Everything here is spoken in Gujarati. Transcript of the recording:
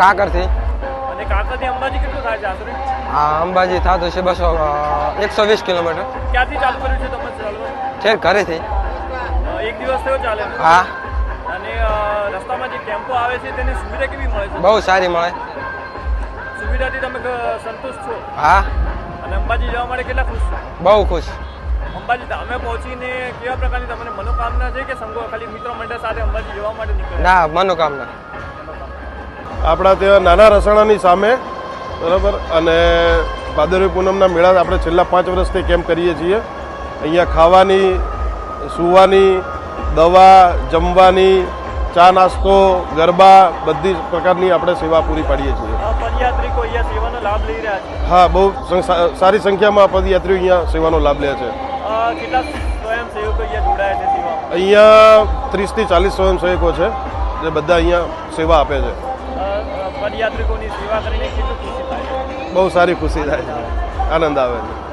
કાકરથી. અને કાકરથી અંબાજી કેટલું થાય છે આશરે? હા અંબાજી થતું છે બસો એકસો વીસ કિલોમીટર. ક્યાંથી ચાલુ કર્યું છે તમે ચાલવાનું ઠેર ઘરેથી. એક દિવસ થયો ચાલે હા. અને રસ્તામાં જે ટેમ્પો આવે છે તેની સુવિધા કેવી મળે છે? બહુ સારી મળે. સુવિધાથી તમે સંતુષ્ટ છો? હા. અને અંબાજી જવા માટે કેટલા ખુશ છો? બહુ ખુશ. અંબાજી ધામે પહોંચીને કેવા પ્રકારની તમને મનોકામના છે કે સંગો ખાલી મિત્ર મંડળ સાથે અંબાજી જવા માટે નીકળ્યા? ના મનોકામના. આપણા ત્યાં નાના રસાણાની સામે બરાબર? અને ભાદરવી પૂનમના મેળા આપણે છેલ્લા પાંચ વર્ષથી કેમ્પ કરીએ છીએ? અહીંયા ખાવાની સૂવાની દવા જમવાની ચા નાસ્તો ગરબા બધી પ્રકારની આપણે સેવા પૂરી પાડીએ છીએ. હા બહુ સારી સંખ્યામાં પદયાત્રીઓ અહીંયા સેવાનો લાભ લે છે. અહીંયા ત્રીસથી ચાલીસ સ્વયંસેવકો છે જે બધા અહીંયા સેવા આપે છે. પદયાત્રિકોની સેવા કરીને કેટલું ખુશી થાય? બહુ સારી ખુશી થાય છે. આનંદ આવે છે.